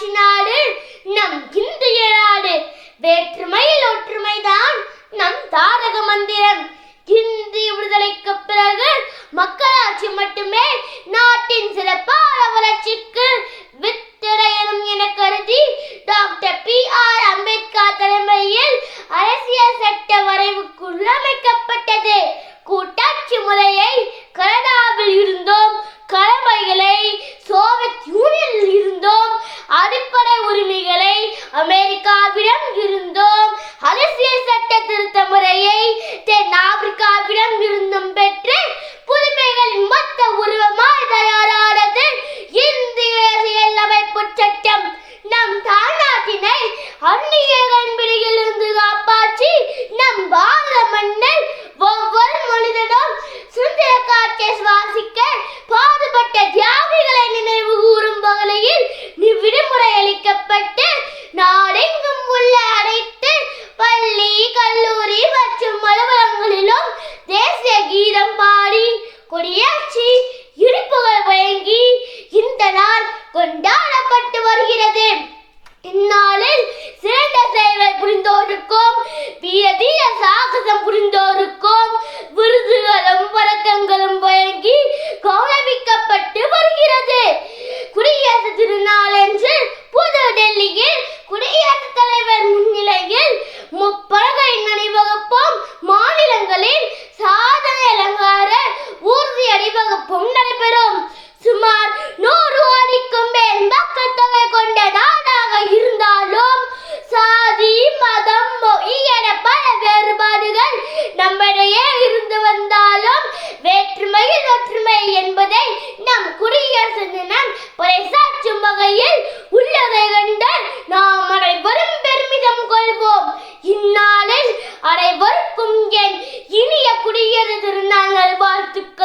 மாட்சி நாடு நம் இந்திய நாடு வேற்றுமையில் ஒற்றுமைதான் நம் தாரக மந்திரம். இந்தி விடுதலைக்கு பிறகு மக்களாட்சி மட்டுமே நாட்டின் சிறப்பான வளர்ச்சிக்கு வித்திரையணும் என கருதி டாக்டர் பி ஆர் அம்பேத்கர் தலைமையில் அரசியல் சட்ட வரைவுக்குள் அமைக்கப்பட்டது. கூட்டாட்சி முறை அமெரிக்காவிடம் இருந்தோம். வருகிறது yere dönenleri bağırdık